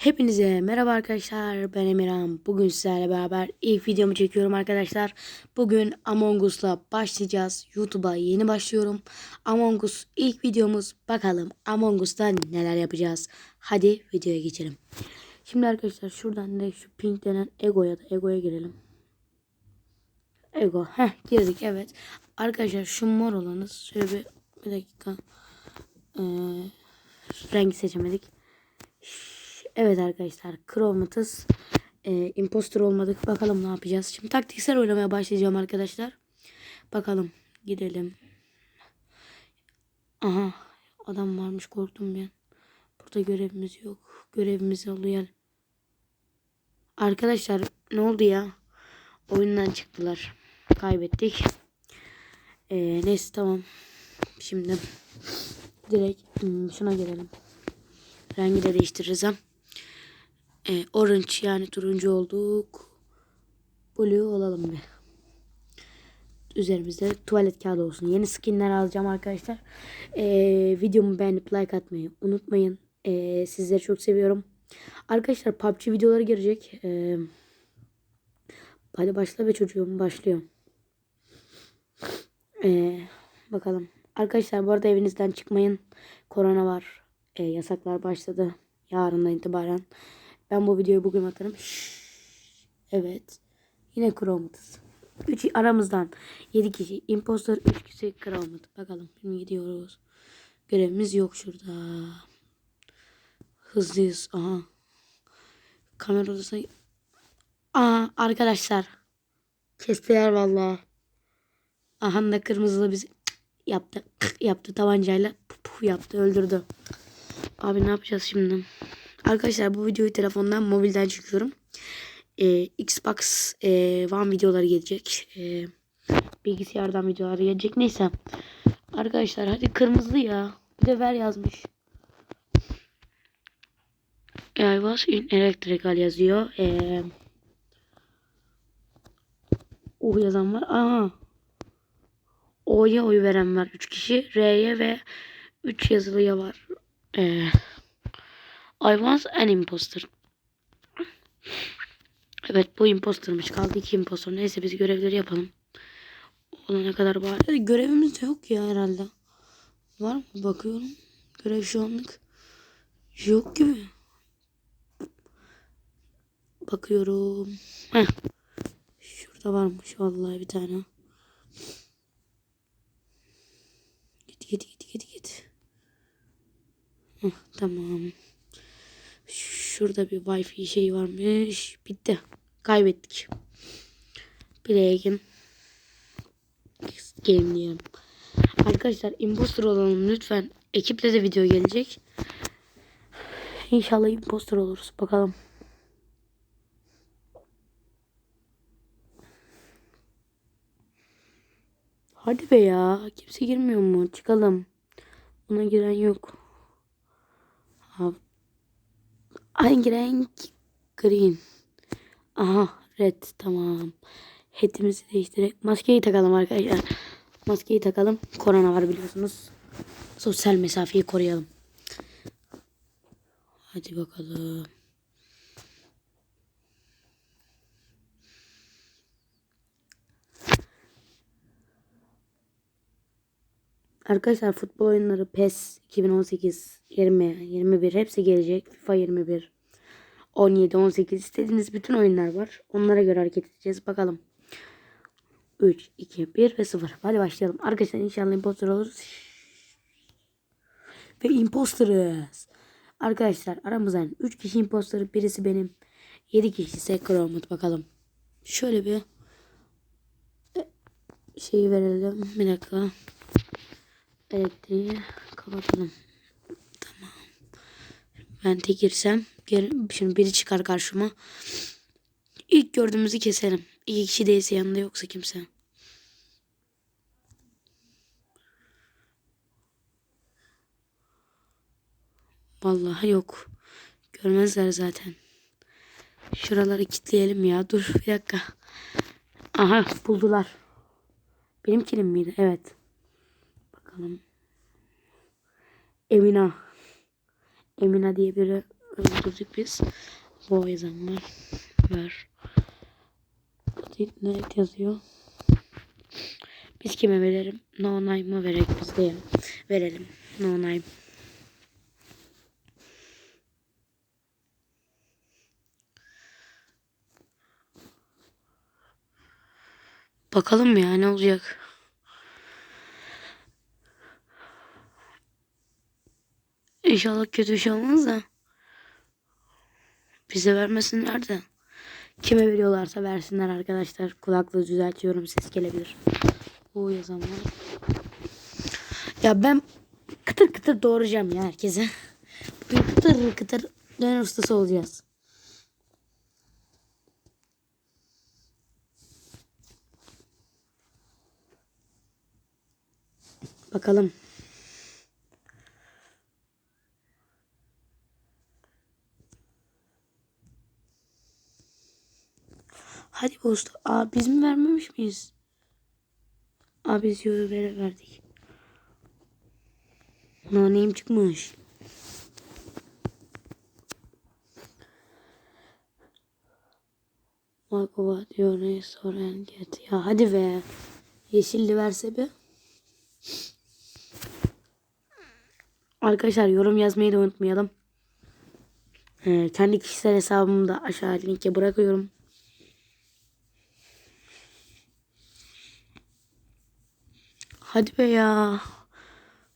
Hepinize merhaba arkadaşlar ben Emirhan. Bugün sizlerle beraber ilk videomu çekiyorum arkadaşlar. Bugün Among Us'la başlayacağız. YouTube'a yeni başlıyorum. Among Us ilk videomuz. Bakalım Among Us'ta neler yapacağız. Hadi videoya geçelim. Şimdi arkadaşlar şuradan direkt şu pink denen Ego'ya da Ego'ya girelim. Ego. Heh girdik evet. Arkadaşlar şu mor olanı şöyle bir, bir dakika. Ee, rengi seçemedik. Evet arkadaşlar Chromatus e, impostor olmadık. Bakalım ne yapacağız. Şimdi taktiksel oynamaya başlayacağım arkadaşlar. Bakalım gidelim. Aha adam varmış korktum ben. Burada görevimiz yok. Görevimiz oluyor. Arkadaşlar ne oldu ya? Oyundan çıktılar. Kaybettik. E, neyse tamam. Şimdi direkt hmm, şuna gelelim. Rengi de değiştiririz ha. E, orange yani turuncu olduk. Blue olalım bir. Üzerimizde tuvalet kağıdı olsun. Yeni skinler alacağım arkadaşlar. E, videomu beğenip like atmayı unutmayın. E, sizleri çok seviyorum. Arkadaşlar PUBG videoları gelecek. E, hadi başla be çocuğum. Başlıyor. E, bakalım. Arkadaşlar bu arada evinizden çıkmayın. Korona var. E, yasaklar başladı. Yarından itibaren. Ben bu videoyu bugün atarım. Evet. Yine Chromatus. 3 aramızdan 7 kişi. Imposter 3 kişi Chromatus. Bakalım şimdi gidiyoruz. Görevimiz yok şurada. Hızlıyız. Aha. Kamera odasına... Aa arkadaşlar. Kestiler vallahi. Aha da kırmızılı bizi yaptı. Yaptı tabancayla. Puf yaptı öldürdü. Abi ne yapacağız şimdi? Arkadaşlar bu videoyu telefondan mobilden çekiyorum. Ee, Xbox e, One videoları gelecek. Ee, bilgisayardan videolar gelecek. Neyse. Arkadaşlar hadi kırmızı ya. Bir de ver yazmış. I was in electrical yazıyor. Ee, uh yazan var. Aha. O'ya oy veren var 3 kişi. R'ye ve 3 yazılıya var. Ee, I was an imposter. Evet bu impostermış. Kaldı iki imposter. Neyse biz görevleri yapalım. Olana kadar bari. Görevimiz de yok ya herhalde. Var mı? Bakıyorum. Görev şu anlık yok gibi. Bakıyorum. Heh. Şurada varmış vallahi bir tane. Git git git git git. Heh, tamam. Şurada bir wifi şey varmış. Bitti. Kaybettik. Play again. Game diyelim. Arkadaşlar imposter olalım lütfen. Ekiple de video gelecek. İnşallah imposter oluruz. Bakalım. Hadi be ya. Kimse girmiyor mu? Çıkalım. Ona giren yok. Ha. Hangi renk? Green. Aha red tamam. Headimizi değiştirerek maskeyi takalım arkadaşlar. Maskeyi takalım. Korona var biliyorsunuz. Sosyal mesafeyi koruyalım. Hadi bakalım. Arkadaşlar futbol oyunları PES 2018, 20, 21 hepsi gelecek. FIFA 21, 17, 18 istediğiniz bütün oyunlar var. Onlara göre hareket edeceğiz. Bakalım. 3, 2, 1 ve 0. Hadi başlayalım. Arkadaşlar inşallah imposter oluruz. Ve imposterız. Arkadaşlar aramızdan 3 kişi imposter. Birisi benim. 7 kişi ise Chromat. Bakalım. Şöyle bir şeyi verelim. Bir dakika. Elektriği kapatalım. Tamam. Ben tek girsem şimdi biri çıkar karşıma. İlk gördüğümüzü keselim. İki kişi değilse yanında yoksa kimse. Vallahi yok. Görmezler zaten. Şuraları kilitleyelim ya. Dur bir dakika. Aha buldular. Benim kilim miydi? Evet. Bakalım. Emina. Emina diye biri öldürdük biz. Bu yazan var. Ver. Ne yazıyor? Biz kime verelim? No name'a verek biz de. Verelim. No name. Bakalım ya ne olacak. İnşallah kötü bir şey olmaz da. Bize vermesinler de. Kime veriyorlarsa versinler arkadaşlar. Kulaklığı düzeltiyorum ses gelebilir. Bu yazan var. Ya ben kıtır kıtır doğuracağım ya herkese. Bugün kıtır kıtır döner ustası olacağız. Bakalım. Hadi be usta. Aa biz mi vermemiş miyiz? Aa biz yolu vere verdik. Naneyim çıkmış. Makova diyor ne soran get. Ya hadi be. Yeşilli verse bir. Arkadaşlar yorum yazmayı da unutmayalım. Ee, kendi kişisel hesabımı da aşağı linke bırakıyorum. Hadi be ya.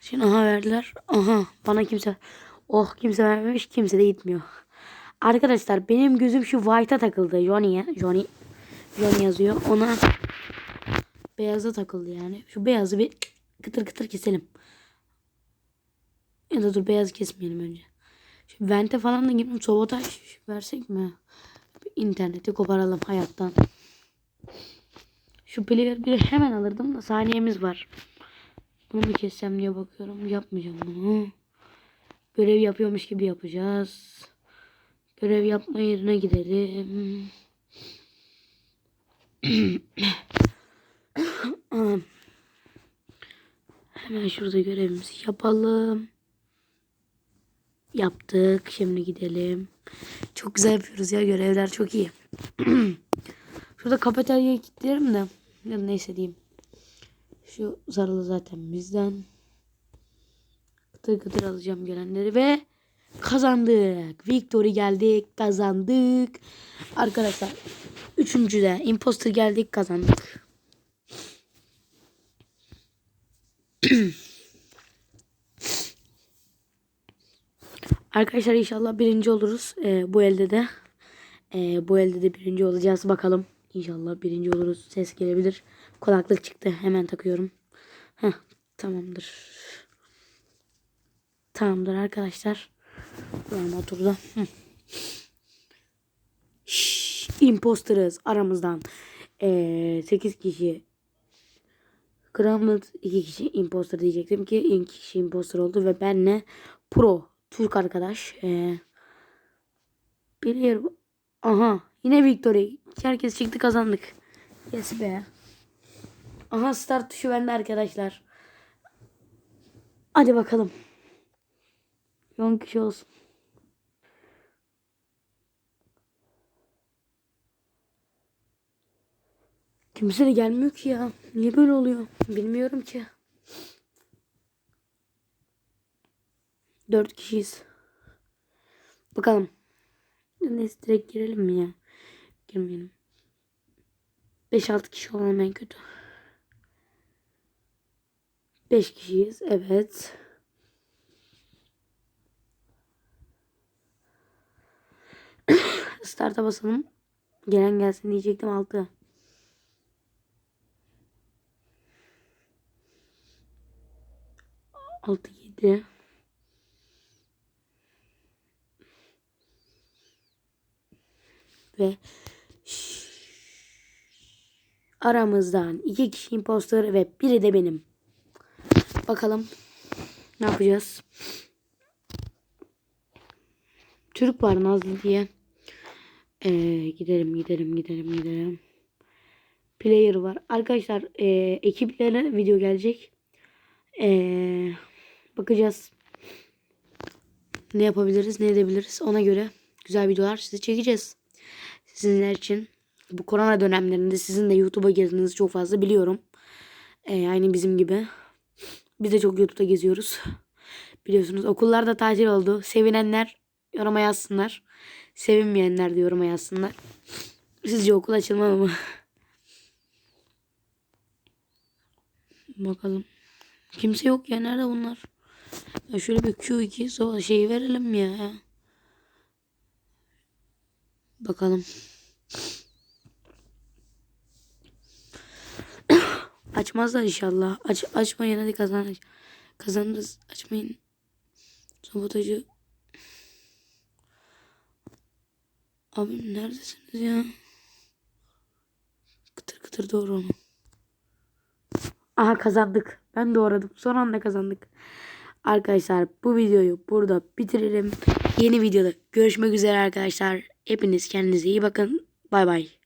Şimdi aha verdiler. Aha bana kimse. Oh kimse vermemiş kimse de gitmiyor. Arkadaşlar benim gözüm şu white'a takıldı. Johnny'ye. Johnny. Johnny yazıyor. Ona beyaza takıldı yani. Şu beyazı bir kıtır kıtır keselim. Ya da dur beyaz kesmeyelim önce. Şu vente falan da gibi sabotaj versek mi? İnterneti koparalım hayattan. Şu player bir hemen alırdım da saniyemiz var. Bunu mu kessem diye bakıyorum. Yapmayacağım bunu. Görev yapıyormuş gibi yapacağız. Görev yapma yerine gidelim. Hemen şurada görevimizi yapalım. Yaptık. Şimdi gidelim. Çok güzel yapıyoruz ya. Görevler çok iyi. Şurada kafeteryayı kilitlerim de. Ya neyse diyeyim. Şu zarılı zaten bizden. Kıtır kıtır alacağım gelenleri ve kazandık. Victory geldik. Kazandık. Arkadaşlar. Üçüncüde imposter geldik kazandık. Arkadaşlar inşallah birinci oluruz. Ee, bu elde de. Ee, bu elde de birinci olacağız. Bakalım. İnşallah birinci oluruz. Ses gelebilir. Kulaklık çıktı. Hemen takıyorum. Heh, tamamdır. Tamamdır arkadaşlar. Yani oturdu. İmposterız aramızdan. Ee, 8 kişi Kramlet 2 kişi imposter diyecektim ki 2 kişi imposter oldu ve benle pro Türk arkadaş. Ee, bir aha yine victory. Herkes çıktı kazandık. Yes be. Aha start tuşu bende arkadaşlar. Hadi bakalım. 10 kişi olsun. Kimse de gelmiyor ki ya. Niye böyle oluyor? Bilmiyorum ki. Dört kişiyiz. Bakalım. Neyse direkt girelim mi ya? Girmeyelim. 5-6 kişi olalım en kötü. 5 kişiyiz. Evet. Start'a basalım. Gelen gelsin diyecektim 6. Altı yedi. Ve aramızdan iki kişi imposter ve biri de benim. Bakalım ne yapacağız? Türk var Nazlı diye. Ee, gidelim gidelim gidelim gidelim. Player var. Arkadaşlar e, ekiplere video gelecek. Ee, bakacağız. ne yapabiliriz, ne edebiliriz ona göre güzel videolar size çekeceğiz. Sizler için bu korona dönemlerinde sizin de YouTube'a girdiğinizi çok fazla biliyorum. Ee, aynı bizim gibi. Biz de çok YouTube'da geziyoruz. Biliyorsunuz okullar da tatil oldu. Sevinenler yoruma yazsınlar. Sevinmeyenler de yoruma yazsınlar. Sizce okul açılmalı mı? Bakalım. Kimse yok ya. Nerede bunlar? Ya şöyle bir Q2 so şeyi verelim ya. Bakalım. Açmazlar inşallah. Aç, açmayın hadi kazan. Kazanırız. Açmayın. Sabotajı. Abi neredesiniz ya? Kıtır kıtır doğru onu. Aha kazandık. Ben doğradım. Son anda kazandık. Arkadaşlar bu videoyu burada bitiririm. Yeni videoda görüşmek üzere arkadaşlar. Hepiniz kendinize iyi bakın. Bay bay.